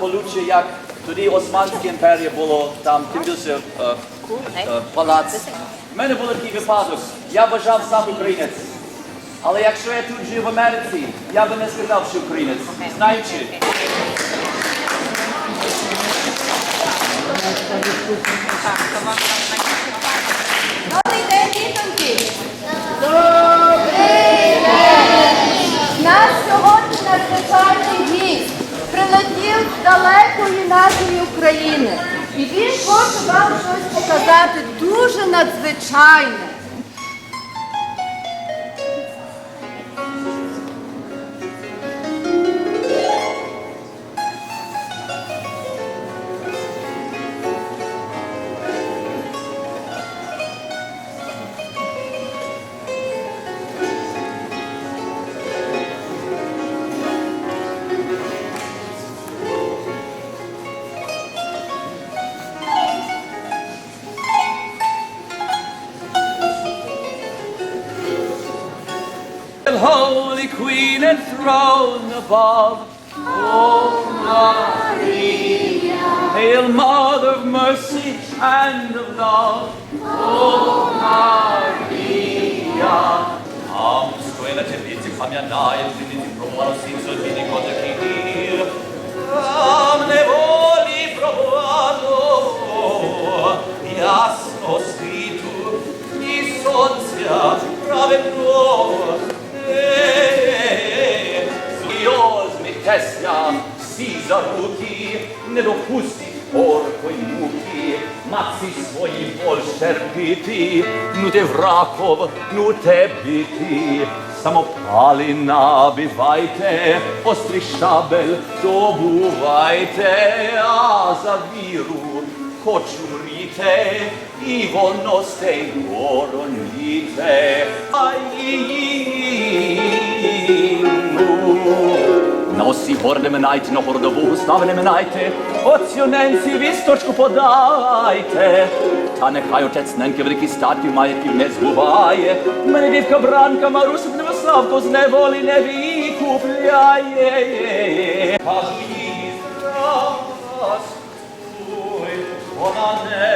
Получчя, як тоді Османська імперія було, там тим більше е, палац. У мене був такий випадок. Я бажав сам українець. Але якщо я тут жив в Америці, я би не сказав, що українець. Знаючи, Добрий день, дітоньки! Добрий день! Нас сьогодні надзвичайний гість. Прилетів з далекої нашої України. І він хоче вам щось показати дуже надзвичайне. queen enthroned above. Oh, Maria. Hail, mother of mercy and of love. Oh, Maria. Arms, quella temizi, famia nai, il finiti provaro, il fini, cosa che dir. Am ne voli provaro, di asno scritu, di. Pro. Всі за руки, не допустіть оркої муки, маці свої терпіти, ну те враков, ну те бити, самопали набивайте, острий шабель добувайте, а за віру хоч умріте, і воно стей вороніте, а На осі горне минайте, на гордову стави не минайте, оцюненці вісточку подайте. Та нехай отець неньки великі статків маєтків не збуває. Мене дівка бранка Марусик Невославко з неволі не відкупляє. Вона не